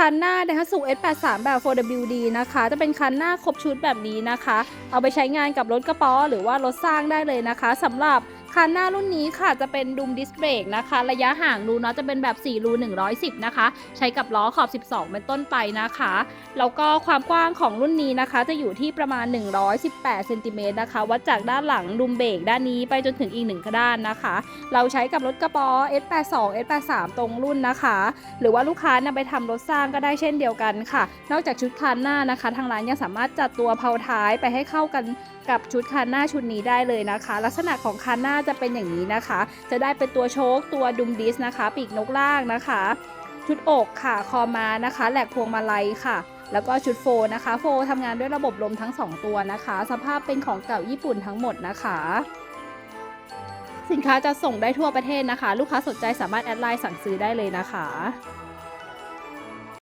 คันหน้านะคะสู่ S83 แบบ 4WD นะคะ จะเป็นคันหน้าครบชุดแบบนี้นะคะ เอาไปใช้งานกับรถกระป๋อหรือว่ารถสร้างได้เลยนะคะสำหรับ คันหน้ารุ่นนี้ค่ะจะเป็นดุมดิสเบรกนะคะ ระยะห่างรูเนาะจะเป็นแบบ 4 รู 110 นะคะ ใช้กับล้อขอบ 12 เป็นต้นไปนะคะ แล้วก็ความกว้างของรุ่นนี้นะคะ จะอยู่ที่ประมาณ 118เซนติเมตรนะคะ วัดจากด้านหลังดุมเบรกด้านนี้ไปจนถึงอีกหนึ่งด้านนะคะ เราใช้กับรถกระป๋อ S82 S83 ตรงรุ่นนะคะ หรือว่าลูกค้านำไปทำรถสร้างก็ได้เช่นเดียวกันค่ะ นอกจากชุดคันหน้านะคะ ทางร้านยังสามารถจัดตัวเพาท้ายไปให้เข้ากันกับชุดคันหน้าชุดนี้ได้เลยนะคะ ลักษณะของคันหน้าจะเป็นอย่างนี้นะคะ จะได้เป็นตัวโชคตัวดุมดิสนะคะ ปีกนกล่างนะคะ ชุดอกค่ะคอมานะคะ แหลกพวงมาลัยค่ะแล้วก็ชุดโฟนะคะ โฟทำงานด้วยระบบลมทั้ง 2 ตัวนะคะ สภาพเป็นของเก่าญี่ปุ่นทั้งหมดนะคะ สินค้าจะส่งได้ทั่วประเทศนะคะ ลูกค้าสนใจสามารถแอดไลน์สั่งซื้อได้เลยนะคะ